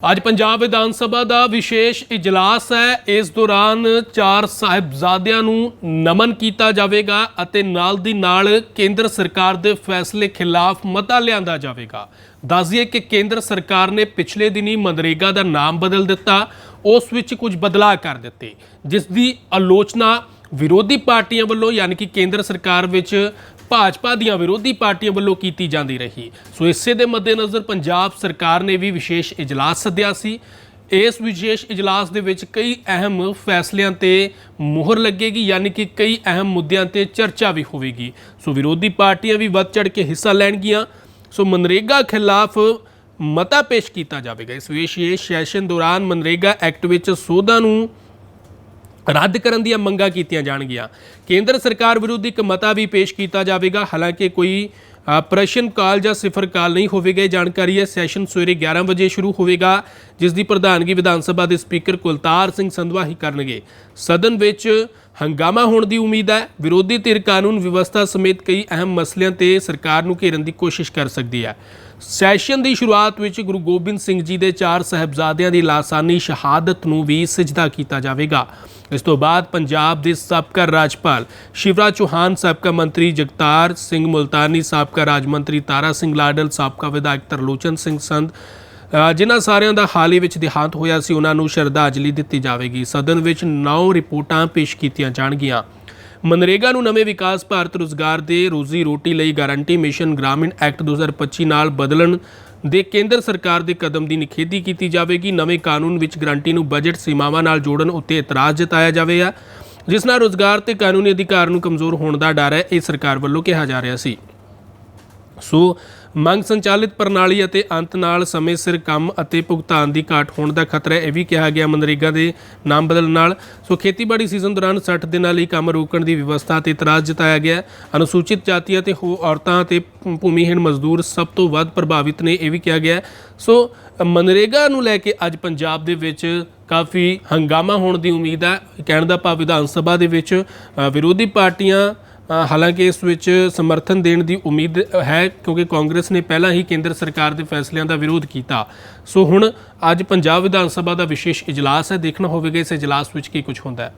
ਅੱਜ ਪੰਜਾਬ ਵਿਧਾਨ ਸਭਾ ਦਾ ਵਿਸ਼ੇਸ਼ ਇਜਲਾਸ ਹੈ। ਇਸ ਦੌਰਾਨ ਚਾਰ ਸਾਹਿਬਜ਼ਾਦਿਆਂ ਨੂੰ ਨਮਨ ਕੀਤਾ ਜਾਵੇਗਾ ਅਤੇ ਨਾਲ ਦੀ ਨਾਲ ਕੇਂਦਰ ਸਰਕਾਰ ਦੇ ਫੈਸਲੇ ਖਿਲਾਫ ਮਤਾ ਲਿਆਂਦਾ ਜਾਵੇਗਾ। ਦੱਸਦੀਏ ਕਿ ਕੇਂਦਰ ਸਰਕਾਰ ਨੇ ਪਿਛਲੇ ਦਿਨੀ ਮਨਰੇਗਾ ਦਾ ਨਾਮ ਬਦਲ ਦਿੱਤਾ। ਉਸ ਵਿੱਚ ਕੁਝ ਬਦਲਾਅ ਕਰ ਦਿੱਤੇ, ਜਿਸ ਦੀ ਆਲੋਚਨਾ ਵਿਰੋਧੀ ਪਾਰਟੀਆਂ ਵੱਲੋਂ, ਯਾਨੀ ਕਿ ਕੇਂਦਰ ਸਰਕਾਰ ਵਿੱਚ ਭਾਜਪਾ ਦੀਆਂ ਵਿਰੋਧੀ ਪਾਰਟੀਆਂ ਵੱਲੋਂ ਕੀਤੀ ਜਾਂਦੀ ਰਹੀ। ਸੋ ਇਸੇ ਦੇ ਮੱਦੇਨਜ਼ਰ ਪੰਜਾਬ ਸਰਕਾਰ ਨੇ ਵੀ ਵਿਸ਼ੇਸ਼ ਇਜਲਾਸ ਸੱਦਿਆ ਸੀ। ਇਸ ਵਿਸ਼ੇਸ਼ ਇਜਲਾਸ ਦੇ ਵਿੱਚ ਕਈ ਅਹਿਮ ਫੈਸਲਿਆਂ ਤੇ ਮੋਹਰ ਲੱਗੇਗੀ, ਯਾਨੀ ਕਿ ਕਈ ਅਹਿਮ ਮੁੱਦਿਆਂ ਤੇ ਚਰਚਾ ਵੀ ਹੋਵੇਗੀ। ਸੋ ਵਿਰੋਧੀ ਪਾਰਟੀਆਂ ਵੀ ਵੱਧ ਚੜ ਕੇ ਹਿੱਸਾ ਲੈਣਗੀਆਂ। ਸੋ ਮਨਰੇਗਾ ਖਿਲਾਫ ਮਤਾ ਪੇਸ਼ ਕੀਤਾ ਜਾਵੇਗਾ। ਇਸ ਵਿਸ਼ੇਸ਼ ਸੈਸ਼ਨ ਦੌਰਾਨ ਮਨਰੇਗਾ ਐਕਟ ਵਿੱਚ ਸੋਧਾਂ ਨੂੰ ਰੱਦ ਕਰਨ ਦੀਆਂ ਮੰਗਾਂ ਕੀਤੀਆਂ ਜਾਣਗੀਆਂ। ਕੇਂਦਰ ਸਰਕਾਰ ਵਿਰੁੱਧ ਇੱਕ ਮਤਾ ਵੀ ਪੇਸ਼ ਕੀਤਾ ਜਾਵੇਗਾ। ਹਾਲਾਂਕਿ ਕੋਈ ਪ੍ਰਸ਼ਨ ਕਾਲ ਜਾਂ ਸਿਫਰ ਕਾਲ ਨਹੀਂ ਹੋਵੇਗਾ। ਇਹ ਜਾਣਕਾਰੀ ਹੈ, ਸੈਸ਼ਨ ਸਵੇਰੇ 11 ਵਜੇ ਸ਼ੁਰੂ ਹੋਵੇਗਾ, ਜਿਸ ਦੀ ਪ੍ਰਧਾਨਗੀ ਵਿਧਾਨ ਸਭਾ ਦੇ ਸਪੀਕਰ ਕੁਲਤਾਰ ਸਿੰਘ ਸੰਧਵਾ ਹੀ ਕਰਨਗੇ। ਸਦਨ ਵਿੱਚ ਹੰਗਾਮਾ ਹੋਣ ਦੀ ਉਮੀਦ ਹੈ। ਵਿਰੋਧੀ ਧਿਰ ਕਾਨੂੰਨ ਵਿਵਸਥਾ ਸਮੇਤ ਕਈ ਅਹਿਮ ਮਸਲਿਆਂ ਤੇ ਸਰਕਾਰ ਨੂੰ ਘੇਰਨ ਦੀ ਕੋਸ਼ਿਸ਼ ਕਰ ਸਕਦੀ ਹੈ। ਸੈਸ਼ਨ ਦੀ ਸ਼ੁਰੂਆਤ ਵਿੱਚ ਗੁਰੂ ਗੋਬਿੰਦ ਸਿੰਘ ਜੀ ਦੇ ਚਾਰ ਸਹਿਬਜ਼ਾਦਿਆਂ ਦੀ ਲਾਸਾਨੀ ਸ਼ਹਾਦਤ ਨੂੰ ਵੀ ਸਜਦਾ ਕੀਤਾ ਜਾਵੇਗਾ। ਇਸ ਤੋਂ ਬਾਅਦ ਪੰਜਾਬ ਦੇ ਸਾਬਕਾ ਰਾਜਪਾਲ ਸ਼ਿਵਰਾਜ ਚੌਹਾਨ, ਸਾਬਕਾ ਮੰਤਰੀ ਜਗਤਾਰ ਸਿੰਘ ਮੁਲਤਾਨੀ, ਸਾਬਕਾ ਰਾਜ ਮੰਤਰੀ ਤਾਰਾ ਸਿੰਘ ਲਾਡਲ, ਸਾਬਕਾ ਵਿਧਾਇਕ ਤਰਲੋਚਨ ਸਿੰਘ ਸੰਧ ਜਿਨ੍ਹਾਂ ਸਾਰਿਆਂ ਦਾ ਹਾਲ ਹੀ ਵਿੱਚ ਦੇਹਾਂਤ ਹੋਇਆ ਸੀ, ਉਹਨਾਂ ਨੂੰ ਸ਼ਰਧਾਂਜਲੀ ਦਿੱਤੀ ਜਾਵੇਗੀ। ਸਦਨ ਵਿੱਚ 9 ਰਿਪੋਰਟਾਂ ਪੇਸ਼ ਕੀਤੀਆਂ ਜਾਣਗੀਆਂ। ਮਨਰੇਗਾ ਨੂੰ ਨਵੇਂ ਵਿਕਾਸ ਭਾਰਤ ਰੁਜ਼ਗਾਰ ਦੇ ਰੋਜ਼ੀ ਰੋਟੀ ਲਈ ਗਾਰੰਟੀ ਮਿਸ਼ਨ ਗ੍ਰਾਮੀਣ ਐਕਟ 2025 ਨਾਲ ਬਦਲਣ ਦੇ ਕੇਂਦਰ ਸਰਕਾਰ ਦੇ ਕਦਮ ਦੀ ਨਿਖੇਧੀ ਕੀਤੀ ਜਾਵੇਗੀ। ਨਵੇਂ ਕਾਨੂੰਨ ਵਿੱਚ ਗਰੰਟੀ ਨੂੰ ਬਜਟ ਸੀਮਾਵਾਂ ਨਾਲ ਜੋੜਨ ਉੱਤੇ ਇਤਰਾਜ਼ ਜਤਾਇਆ ਜਾਵੇਗਾ, ਜਿਸ ਨਾਲ ਰੁਜ਼ਗਾਰ ਤੇ ਕਾਨੂੰਨੀ ਅਧਿਕਾਰ ਨੂੰ ਕਮਜ਼ੋਰ ਹੋਣ ਦਾ ਡਰ ਹੈ, ਇਹ ਸਰਕਾਰ ਵੱਲੋਂ ਕਿਹਾ ਜਾ ਰਿਹਾ ਸੀ। ਸੋ ਮੰਗ ਸੰਚਾਲਿਤ ਪ੍ਰਣਾਲੀ ਅਤੇ ਅੰਤ ਨਾਲ ਸਮੇਂ ਸਿਰ ਕੰਮ ਅਤੇ ਭੁਗਤਾਨ ਦੀ ਘਾਟ ਹੋਣ ਦਾ ਖਤਰਾ ਇਹ ਵੀ ਕਿਹਾ ਗਿਆ ਮਨਰੇਗਾ ਦੇ ਨਾਮ ਬਦਲਣ ਨਾਲ। ਸੋ ਖੇਤੀਬਾੜੀ ਸੀਜ਼ਨ ਦੌਰਾਨ 60 ਦਿਨਾਂ ਲਈ ਕੰਮ ਰੋਕਣ ਦੀ ਵਿਵਸਥਾ ਤੇ ਇਤਰਾਜ਼ ਜਤਾਇਆ ਗਿਆ। ਅਨੁਸੂਚਿਤ ਜਾਤੀਆਂ ਤੇ ਹੋ ਔਰਤਾਂ ਤੇ ਭੂਮੀਹੀਣ ਮਜ਼ਦੂਰ ਸਭ ਤੋਂ ਵੱਧ ਪ੍ਰਭਾਵਿਤ ਨੇ ਇਹ ਵੀ ਕਿਹਾ ਗਿਆ। ਸੋ ਮਨਰੇਗਾ ਨੂੰ ਲੈ ਕੇ ਅੱਜ ਪੰਜਾਬ ਦੇ ਵਿੱਚ ਕਾਫੀ ਹੰਗਾਮਾ ਹੋਣ ਦੀ ਉਮੀਦ ਹੈ। ਕਹਿਣ ਦਾ ਭਾਵ ਵਿਧਾਨ ਸਭਾ ਦੇ ਵਿੱਚ ਵਿਰੋਧੀ ਪਾਰਟੀਆਂ ਹਾਲਾਂਕਿ ਇਸ ਵਿੱਚ ਸਮਰਥਨ ਦੇਣ ਦੀ ਉਮੀਦ ਹੈ ਕਿਉਂਕਿ ਕਾਂਗਰਸ ਨੇ ਪਹਿਲਾਂ ਹੀ ਕੇਂਦਰ ਸਰਕਾਰ ਦੇ ਫੈਸਲਿਆਂ ਦਾ ਵਿਰੋਧ ਕੀਤਾ। ਸੋ ਹੁਣ ਅੱਜ ਪੰਜਾਬ ਵਿਧਾਨ ਸਭਾ ਦਾ ਵਿਸ਼ੇਸ਼ ਇਜਲਾਸ ਹੈ। ਦੇਖਣਾ ਹੋਵੇਗਾ ਇਸ ਇਜਲਾਸ ਵਿੱਚ ਕੀ ਕੁਝ ਹੁੰਦਾ ਹੈ।